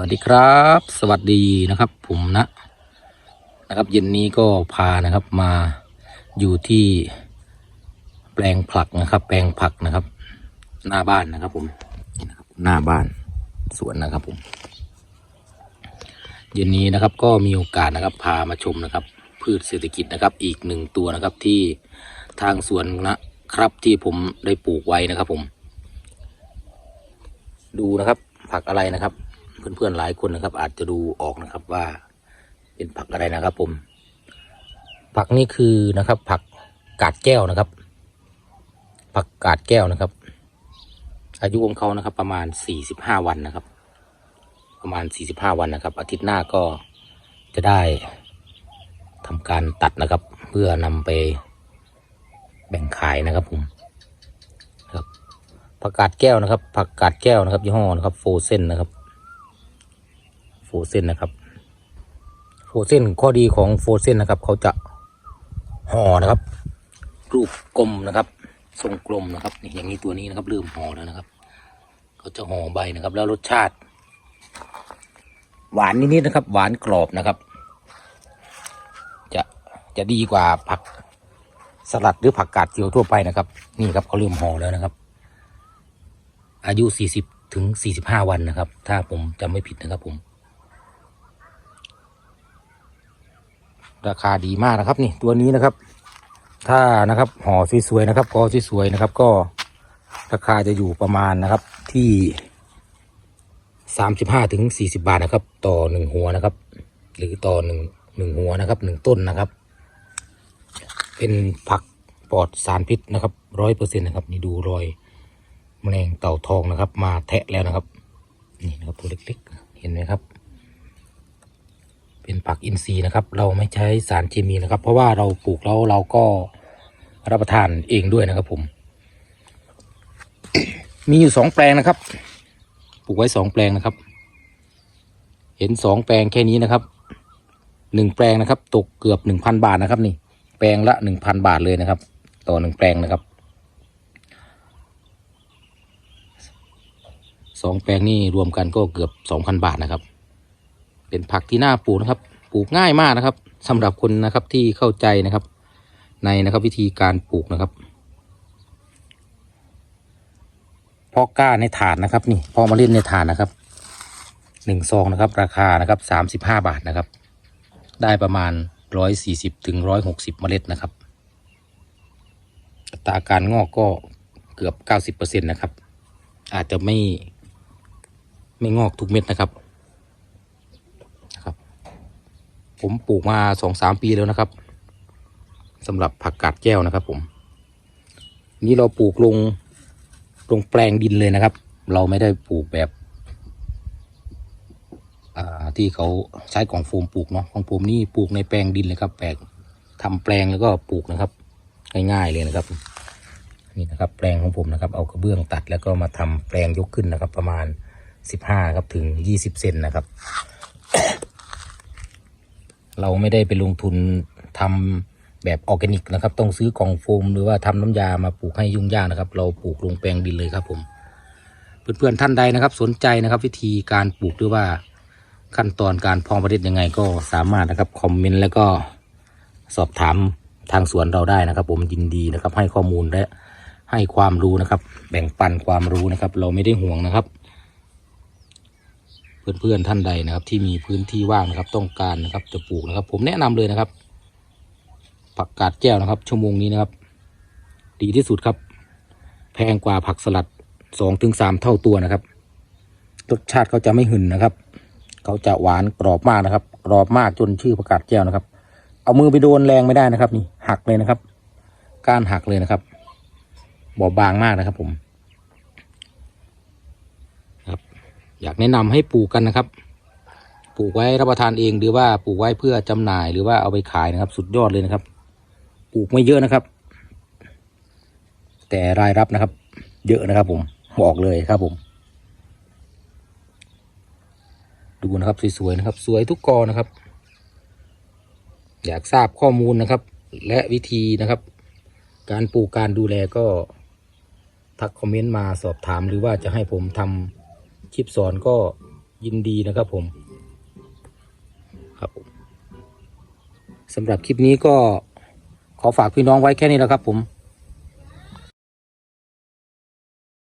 วัสดีครับ สวัสดีนะครับ ผมนะนะครับ เย็นนี้ก็พานะครับมาอยู่ที่แปลงผักนะครับ แปลงผักนะครับ หน้าบ้านนะครับ ผมนี่นะครับหน้าบ้านสวนนะครับ ผม เย็นนี้นะครับ ก็มีโอกาสนะครับ พามาชมนะครับ พืชเศรษฐกิจนะครับ อีกหนึ่งตัวนะครับ ที่ทางสวนนะครับที่ผมได้ปลูกไว้นะครับ ผม ดูนะครับ ผักอะไรนะครับ เพื่อนๆหลายคนนะครับ อาจจะดูออกนะครับว่า เป็นผักอะไรนะครับ ผม ผักนี่คือนะครับ ผักกาดแก้วนะครับ ผักกาดแก้วนะครับ อายุของเขานะครับ ประมาณสี่สิบห้าวันนะครับ ประมาณสี่สิบห้าวันนะครับ อาทิตย์หน้าก็จะได้ทำการตัดนะครับ เพื่อนำไปแบ่งขายนะครับผมครับผักกาดแก้วนะครับผักกาดแก้วนะครับยี่ห้อนะครับโฟเซนนะครับ เซนนะครับโฟเซนข้อดีของโฟเซนนะครับ เขาจะห่อนะครับ รูปกลมนะครับ ทรงกลมนะครับอย่างนี้ตัวนี้นะครับเริ่มห่อแล้วนะครับ เขาจะห่อใบนะครับ แล้วรสชาติ หวานนิดๆนะครับ หวานกรอบนะครับ จะจะดีกว่าผักสลัดหรือผักกาดเจียวทั่วไปนะครับ นี่ครับเขาเริ่มห่อแล้วนะครับ อายุ 40 ถึง 45 วันนะครับ ถ้าผมจำไม่ผิดนะครับผม ราคาดีมากนะครับนี่ตัวนี้นะครับ ถ้านะครับห่อสวยๆนะครับกอสวยๆนะครับ ก็ราคาจะอยู่ประมาณนะครับที่35ถึง40บาทนะครับ ต่อหนึ่งหัวนะครับ หรือต่อหนึ่งหนึ่งหัวนะครับหนึ่งต้นนะครับ เป็นผักปลอดสารพิษนะครับร้อยเปอร์เซ็นต์นะครับ นี่ดูรอยแมลงเต่าทองนะครับ มาแทะแล้วนะครับ นี่นะครับตัวเล็กๆ เห็นไหมครับ เป็นผักอินทรีย์นะครับ เราไม่ใช้สารเคมีนะครับ เพราะว่าเราปลูกแล้วเราก็รับประทานเองด้วยนะครับผม มีอยู่สองแปลงนะครับ ปลูกไว้สองแปลงนะครับ เห็นสองแปลงแค่นี้นะครับหนึ่งแปลงนะครับ ตกเกือบหนึ่งพันบาทนะครับ นี่ แปลงละหนึ่งพันบาทเลยนะครับ ต่อหนึ่งแปลงนะครับสองแปลงนี่รวมกันก็เกือบสองพันบาทนะครับ เป็นผักที่น่าปลูกนะครับ ปลูกง่ายมากนะครับสำหรับคนนะครับที่เข้าใจนะครับ ในนะครับวิธีการปลูกนะครับพาะก้าในถาดนะครับนี่พาะเมาเล่นในถาดนะครับหนึ่งซองนะครับ ราคานะครับสามสิบห้าบาทนะครับ ได้ประมาณร้อยสี่สิบถึงร้อยหกสิบเมล็ดนะครับอัตราการงอกก็เกือบเก้าสิบเปอร์เซ็นต์นะครับ อาจจะไม่ไม่งอกทุกเม็ดนะครับ ผมปลูกมาสองสามปีแล้วนะครับสำหรับผักกาดแก้วนะครับ ผม นี่เราปลูกลงลงแปลงดินเลยนะครับ เราไม่ได้ปลูกแบบที่เขาใช้กล่องโฟมปลูกเนาะของผมนี่ปลูกในแปลงดินเลยครับ แปลงทำแปลงแล้วก็ปลูกนะครับ ง่ายๆเลยนะครับ นี่นะครับ แปลงของผมนะครับ เอากระเบื้องตัดแล้วก็มาทำแปลงยกขึ้นนะครับ ประมาณสิบห้าครับถึงยี่สิบเซนนะครับ เราไม่ได้ไปลงทุนทำแบบออร์แกนิกนะครับ ต้องซื้อกล่องโฟมหรือว่าทำน้ำยามาปลูกให้ยุ่งยากนะครับ เราปลูกลงแปลงดินเลยครับผม เพื่อนๆท่านใดนะครับ สนใจนะครับ วิธีการปลูกหรือว่าขั้นตอนการเพาะเมล็ดยังไงก็สามารถนะครับคอมเมนต์แล้วก็สอบถามทางสวนเราได้นะครับ ผมยินดีนะครับ ให้ข้อมูลและให้ความรู้นะครับ แบ่งปันความรู้นะครับ เราไม่ได้ห่วงนะครับ เพื่อนๆท่านใดนะครับ ที่มีพื้นที่ว่างนะครับ ต้องการนะครับ จะปลูกนะครับ ผมแนะนำเลยนะครับ ผักกาดแก้วนะครับ ชั่วโมงนี้นะครับ ดีที่สุดครับ แพงกว่าผักสลัดสองถึงสามเท่าตัวนะครับรสชาติเขาจะไม่หึ่นนะครับ เขาจะหวานกรอบมากนะครับ กรอบมากจนชื่อผักกาดแก้วนะครับ เอามือไปโดนแรงไม่ได้นะครับ นี่หักเลยนะครับ ก้านหักเลยนะครับ บอบบางมากนะครับ ผมครับ อยากแนะนำให้ปลูกกันนะครับ ปลูกไว้รับประทานเองหรือว่าปลูกไว้เพื่อจำหน่ายหรือว่าเอาไปขายนะครับ สุดยอดเลยนะครับ ปลูกไม่เยอะนะครับ แต่รายรับนะครับ เยอะนะครับ ผมบอกเลยครับผม ดูนะครับสวยๆนะครับ สวยทุกกอนะครับ อยากทราบข้อมูลนะครับ และวิธีนะครับ การปลูกการดูแลก็ทักคอมเมนต์มาสอบถามหรือว่าจะให้ผมทำ คลิปสอนก็ยินดีนะครับผมครับผมสำหรับคลิปนี้ก็ขอฝากพี่น้องไว้แค่นี้แล้วครับผม